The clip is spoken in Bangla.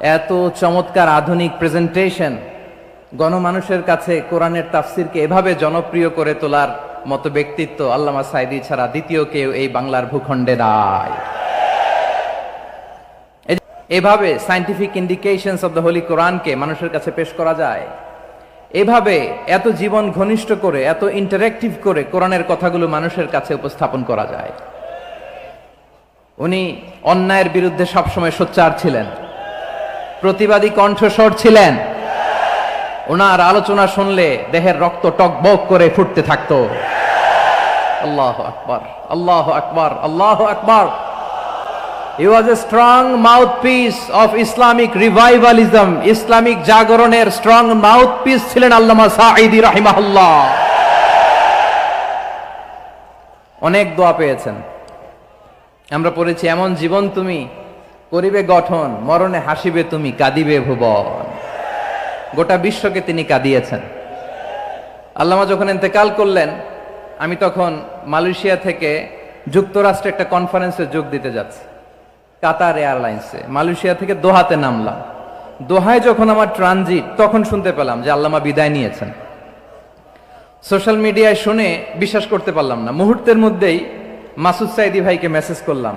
এত চমৎকার আধুনিক প্রেজেন্টেশন গণমানুষের কাছে কোরআনের তাফসিরকে এভাবে জনপ্রিয় করে তোলার মতো ব্যক্তিত্ব আল্লামা সাইদি ছাড়া দ্বিতীয় কেউ এই বাংলার ভূখণ্ডে নাই। এভাবে scientific indications of the holy কোরআনকে মানুষের কাছে পেশ করা যায়, এভাবে এত জীবন ঘনিষ্ঠ করে, এত ইন্টারেক্টিভ করে কোরআনের কথাগুলো মানুষের কাছে উপস্থাপন করা যায়। উনি অন্যায়ের বিরুদ্ধে সবসময় সোচ্চার ছিলেন। প্রতিবাদী কণ্ঠস্বর ছিলেন। ওনার আলোচনা শুনলে দেহের রক্ত টকবক করে ফুটতে থাকতো। আল্লাহ আকবার আল্লাহ আকবার আল্লাহ আকবার। He was a strong mouthpiece of Islamic revivalism, Islamic জাগরণের স্ট্রং মাউথপিস ছিলেন আল্লামা সাঈদি রাহিমাহুল্লাহ। অনেক দোয়া পেয়েছেন। আমরা পড়েছি এমন জীবন তুমি করিবে গঠন, মরণে হাসিবে তুমি, কাঁদিবে ভুবন। গোটা বিশ্বকে তিনি কাঁদিয়েছেন। আল্লামা যখন ইন্তেকাল করলেন, আমি তখন মালয়েশিয়া থেকে যুক্তরাষ্ট্রে একটা কনফারেন্সে যোগ দিতে যাচ্ছি, কাতার এয়ারলাইন্সে। মালয়েশিয়া থেকে দোহাতে নামলাম। দোহায় যখন আমার ট্রানজিট, তখন শুনতে পেলাম যে আল্লামা বিদায় নিয়েছেন। সোশ্যাল মিডিয়ায় শুনে বিশ্বাস করতে পারলাম না। মুহূর্তের মধ্যেই মাসুদ সাইদি ভাইকে মেসেজ করলাম